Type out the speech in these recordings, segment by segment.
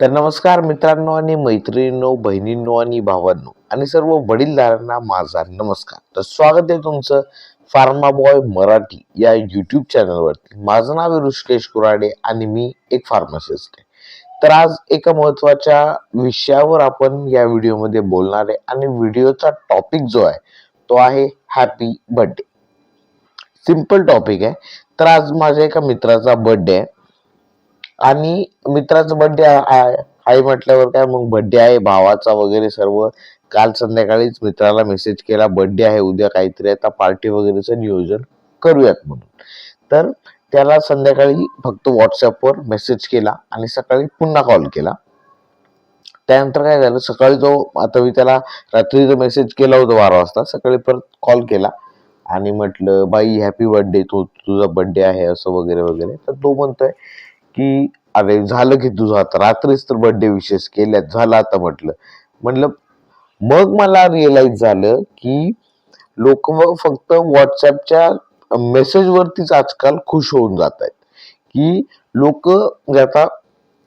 तर नमस्कार मित्रांनो आणि मैत्रिणींनो बहिणींनो आणि भावांनो आणि सर्व वडीलधारांना माझा नमस्कार. तर स्वागत आहे तुमचं फार्मा बॉय मराठी या युट्यूब चॅनलवरती माझं नाव आहे ऋषिकेश कुराडे आणि मी एक फार्मासिस्ट आहे. तर आज एका महत्त्वाच्या विषयावर आपण या व्हिडिओमध्ये बोलणार आहे आणि व्हिडिओचा टॉपिक जो आहे तो आहे हॅपी बर्थडे सिंपल टॉपिक आहे. तर आज माझ्या एका मित्राचा बर्थडे आहे. आणि मित्राचा बर्थडे आहे म्हटल्यावर काय? मग बर्थडे आहे भावाचा वगैरे सर्व. काल संध्याकाळीच मित्राला मेसेज केला बर्थडे आहे उद्या काहीतरी आता पार्टी वगैरेचं नियोजन करूयात म्हणून. तर त्याला संध्याकाळी फक्त व्हॉट्सअपवर मेसेज केला आणि सकाळी पुन्हा कॉल केला. त्यानंतर काय झालं? सकाळी जो आता मी त्याला रात्री जो मेसेज केला होता बारा वाजता सकाळी परत कॉल केला आणि म्हटलं बाई हॅपी बर्थडे तू तुझा बर्थडे आहे असं वगैरे वगैरे. तर तो म्हणतोय की अरे झालं की तुझं आता. रात्रीच तर बर्थडे विशेष केल्यात. झालं आता म्हटलं. म्हटलं मग मला रिअलाइज झालं की लोक फक्त व्हॉट्सअपच्या मेसेजवरतीच आजकाल खुश होऊन जात आहेत. की लोक म्हणजे आता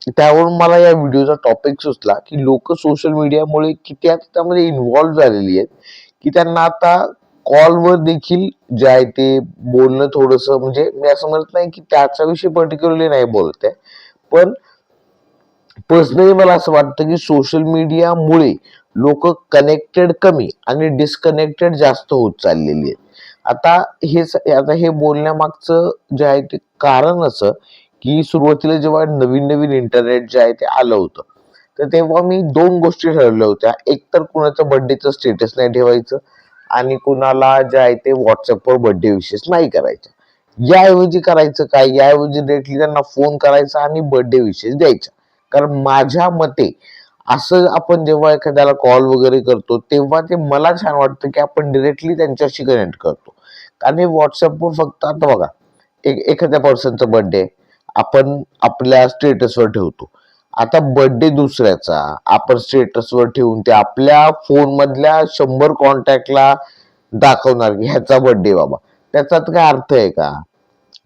त्यावरून मला या व्हिडिओचा टॉपिक सुचला की लोक सोशल मीडियामुळे किती आता त्यामध्ये इन्व्हॉल्व्ह झालेली आहेत की त्यांना आता कॉलवर देखील जे आहे ते बोलणं थोडस म्हणजे मी असं म्हणत नाही की त्याच्याविषयी पर्टिक्युलरली नाही बोलत आहे. पण पर्सनली मला असं वाटतं की सोशल मीडियामुळे लोक कनेक्टेड कमी आणि डिस्कनेक्टेड जास्त होत चाललेली आहेत. आता हे आता हे बोलण्यामागचं जे आहे ते कारण असं की सुरुवातीला जेव्हा नवीन नवीन इंटरनेट जे आहे ते आलं होतं तर तेव्हा मी दोन गोष्टी ठरवल्या होत्या. एक तर कुणाचं बर्थडेचं स्टेटस नाही ठेवायचं आणि कुणाला जे आहे ते व्हॉट्सअपवर बर्थडे विशेष नाही करायचं. याऐवजी करायचं काय? याऐवजी डिरेक्टली त्यांना फोन करायचा आणि बर्थडे विशेष द्यायचा कारण माझ्या मते असं आपण जेव्हा एखाद्याला कॉल वगैरे करतो तेव्हा ते मला छान वाटतं की आपण डिरेक्टली त्यांच्याशी कनेक्ट करतो. कारण हे व्हॉट्सअपवर फक्त आता बघा एक एखाद्या पर्सनचा बर्थडे आपण आपल्या स्टेटसवर ठेवतो. आता बर्थडे दुसऱ्याचा. आपण स्टेटसवर ठेवून ते आपल्या फोनमधल्या शंभर कॉन्टॅक्टला दाखवणार की ह्याचा बर्थडे बाबा. त्याच्यात काय अर्थ आहे का?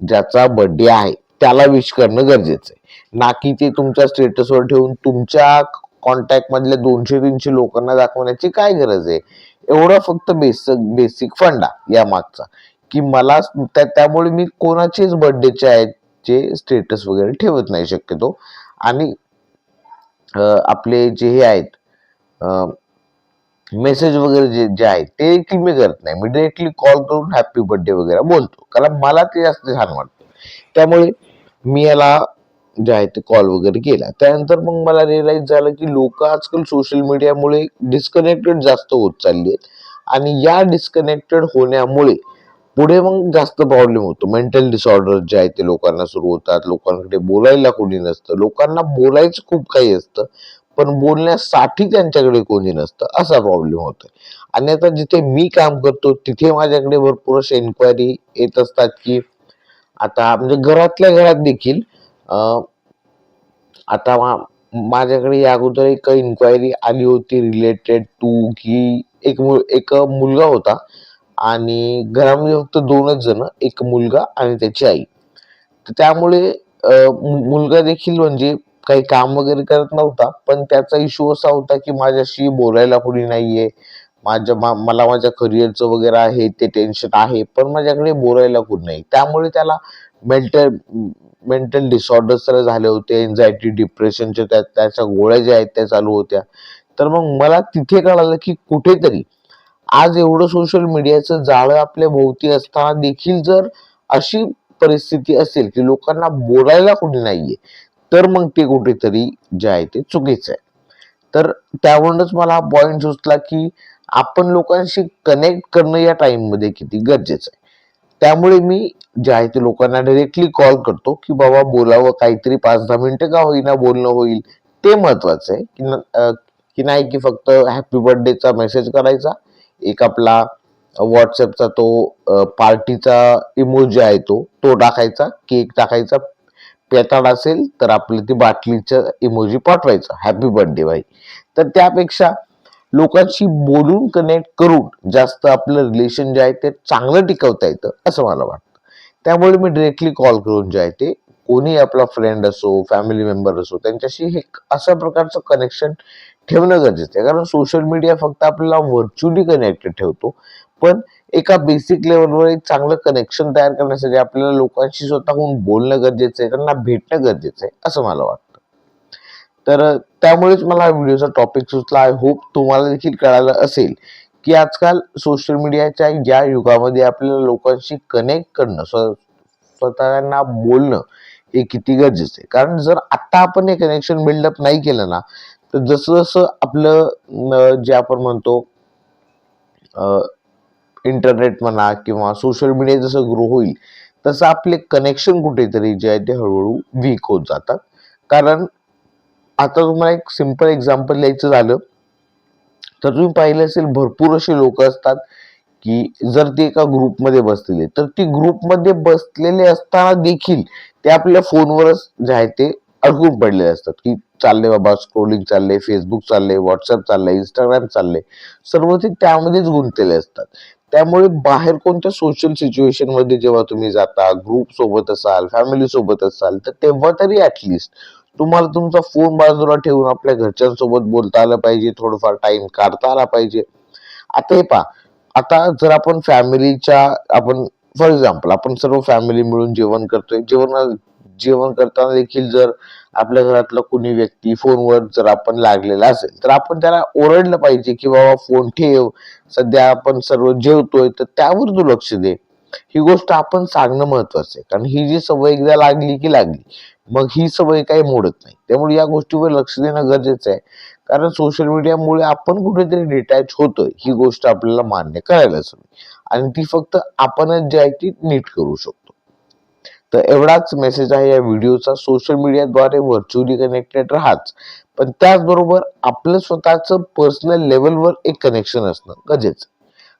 ज्याचा बर्थडे आहे त्याला विश करणं गरजेचं आहे. ना की ते तुमच्या स्टेटसवर ठेवून तुमच्या कॉन्टॅक्ट मधल्या दोनशे तीनशे लोकांना दाखवण्याची काय गरज आहे? एवढा फक्त बेसिक बेसिक फंडा या मागचा. की मला त्या- त्यामुळे मी कोणाचेच बर्थडेचे आहेत जे स्टेटस वगैरे ठेवत नाही शक्यतो. आणि आपले जे हे आहेत मेसेज वगैरे जे जे आहेत ते देखील मी करत नाही. मी डिरेक्टली कॉल करून हॅपी बर्थडे वगैरे बोलतो. कारण मला ते जास्त छान वाटतं. त्यामुळे मी याला जे आहे ते कॉल वगैरे केला. त्यानंतर मग मला रिअलाइज झालं की लोक आजकाल सोशल मीडियामुळे डिस्कनेक्टेड जास्त होत चालली आहेत. आणि या डिस्कनेक्टेड होण्यामुळे पुढे मग जास्त प्रॉब्लेम होतो. मेंटल डिसऑर्डर जे आहे ते लोकांना सुरू होतात. लोकांकडे बोलायला कोणी नसतं. लोकांना बोलायचं खूप काही असतं. पण बोलण्यासाठी त्यांच्याकडे कोणी नसतं. असा प्रॉब्लेम होतो आणि आता जिथे मी काम करतो तिथे माझ्याकडे भरपूर अशा इन्क्वायरी येत असतात की आता म्हणजे घरातल्या घरात देखील अं, आता माझ्याकडे या अगोदर एक इन्क्वायरी आली होती रिलेटेड टू की एक एक मुलगा होता. आणि घरामध्ये फक्त दोनच जण एक मुलगा आणि त्याची आई. तर त्यामुळे मु- मुलगा देखील म्हणजे काही काम वगैरे करत नव्हता पण त्याचा इश्यू असा होता की माझ्याशी बोलायला कोणी नाहीये. माझ्या मा- मला माझ्या करिअरचं वगैरे आहे ते टेन्शन आहे पण माझ्याकडे बोलायला कोण नाही. त्यामुळे त्याला मेंटल मेंटल डिसऑर्डर्स तर झाले होते एन्झायटी डिप्रेशनच्या त्या त्याच्या गोळ्या ज्या आहेत त्या चालू होत्या. तर मग मला तिथे कळालं की कुठेतरी आज एवढं सोशल मीडियाचं जाळं आपल्या भोवती असताना देखील जर अशी परिस्थिती असेल की लोकांना बोलायला कोणी नाहीये तर मग ते कुठेतरी जे आहे ते चुकीचं आहे. तर त्यावरूनच मला हा पॉईंट सुचला की आपण लोकांशी कनेक्ट करणं या टाइममध्ये किती गरजेचं आहे. त्यामुळे मी जे आहे ते लोकांना डायरेक्टली कॉल करतो की बाबा बोलावं काहीतरी पाच दहा मिनिटं का होईना बोलणं होईल ते महत्वाचं आहे. की न- की नाही की फक्त हॅपी बर्थडेचा मेसेज करायचा एक आपला व्हॉट्सअपचा तो पार्टीचा इमोजी आहे तो तो टाकायचा केक टाकायचा. पेताड असेल तर आपलं ती बाटलीचं इमोजी पाठवायचं. हॅपी बर्थडे भाई. तर त्यापेक्षा लोकांशी बोलून कनेक्ट करून जास्त आपलं रिलेशन जे आहे ते चांगलं टिकवता येतं असं मला वाटतं. त्यामुळे मी डिरेक्टली कॉल करून जे आहे ते कोणी आपला फ्रेंड असो फॅमिली मेंबर असो त्यांच्याशी हे अशा प्रकारचं कनेक्शन ठेवणं गरजेचं आहे. कारण सोशल मीडिया फक्त आपल्याला व्हर्च्युअली कनेक्टेड ठेवतो. पण एका बेसिक लेवलवर एक चांगलं कनेक्शन तयार करण्यासाठी आपल्याला लोकांशी स्वतःहून बोलणं गरजेचं आहे. त्यांना भेटणं गरजेचं आहे असं मला वाटतं. तर त्यामुळेच मला हा व्हिडिओचा टॉपिक सुचला. आय होप तुम्हाला देखील कळालं असेल की आजकाल सोशल मीडियाच्या या युगामध्ये आपल्याला लोकांशी कनेक्ट करणं स्व स्वतःना बोलणं हे किती गरजेचं आहे. कारण जर आत्ता आपण हे कनेक्शन बिल्डअप नाही केलं ना तर जसं जसं आपलं जे आपण म्हणतो इंटरनेट म्हणा किंवा सोशल मीडिया जसं ग्रो होईल तसं आपले कनेक्शन कुठेतरी जे आहे ते हळूहळू वीक होत जातात. कारण आता तुम्हाला एक सिंपल एक्झाम्पल द्यायचं झालं तर तुम्ही पाहिलं असेल भरपूर असे लोक असतात की जर ते एका ग्रुपमध्ये बसलेले तर ती ग्रुपमध्ये बसलेले असताना देखील ते आपल्या फोनवरच जे आहे ते अडकून पडलेले असतात की चालले बाबा स्क्रोलिंग चालले फेसबुक चालले व्हॉट्सअप चालले इंस्टाग्राम चालले सर्व ते त्यामध्येच गुंतलेले असतात. त्यामुळे बाहेर कोणत्या सोशल सिच्युएशनमध्ये जेव्हा तुम्ही जाता ग्रुप सोबत असाल फॅमिली सोबत असाल तर तेव्हा तरी ऍटलिस्ट तुम्हाला तुमचा फोन बाजूला ठेवून आपल्या घरच्यांसोबत बोलता आलं पाहिजे थोडंफार टाइम काढता आला पाहिजे. आता हे पहा आता जर आपण फॅमिलीच्या आपण फॉर एक्झाम्पल आपण सर्व फॅमिली मिळून जेवण करतोय जेवण जेवण करताना देखील जर आपल्या घरातला कोणी व्यक्ती फोनवर जर आपण लागलेला असेल तर आपण त्याला ओरडलं पाहिजे की बाबा फोन ठेव सध्या आपण सर्व जेवतोय तर त्यावर तू लक्ष दे. ही गोष्ट आपण सांगणं महत्वाचं आहे. कारण ही जी सवय एकदा लागली की लागली मग ही सवय काही मोडत नाही. त्यामुळे या गोष्टीवर लक्ष देणं गरजेचं आहे. कारण सोशल मीडियामुळे आपण कुठेतरी डिटॅच होतोय ही गोष्ट आपल्याला मान्य करायलाच हवी. आणि ती फक्त आपणच जी आहे ती नीट करू शकतो. तर एवढाच मेसेज आहे या व्हिडिओचा सोशल मीडियाद्वारे व्हर्च्युअली कनेक्टेड राहाच. पण त्याचबरोबर आपलं स्वतःचं पर्सनल लेवलवर एक कनेक्शन असणं गरजेचं.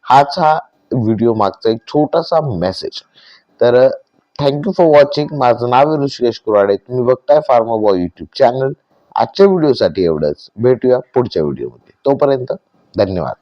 हाच हा व्हिडिओ मागचा एक छोटासा मेसेज तर थँक्यू फॉर वॉचिंग माझं नाव आहे ऋषिकेश कुराडे. तुम्ही बघताय फार्मा बॉय युट्यूब चॅनल आजच्या व्हिडिओसाठी एवढंच. भेटूया पुढच्या व्हिडिओमध्ये तोपर्यंत धन्यवाद.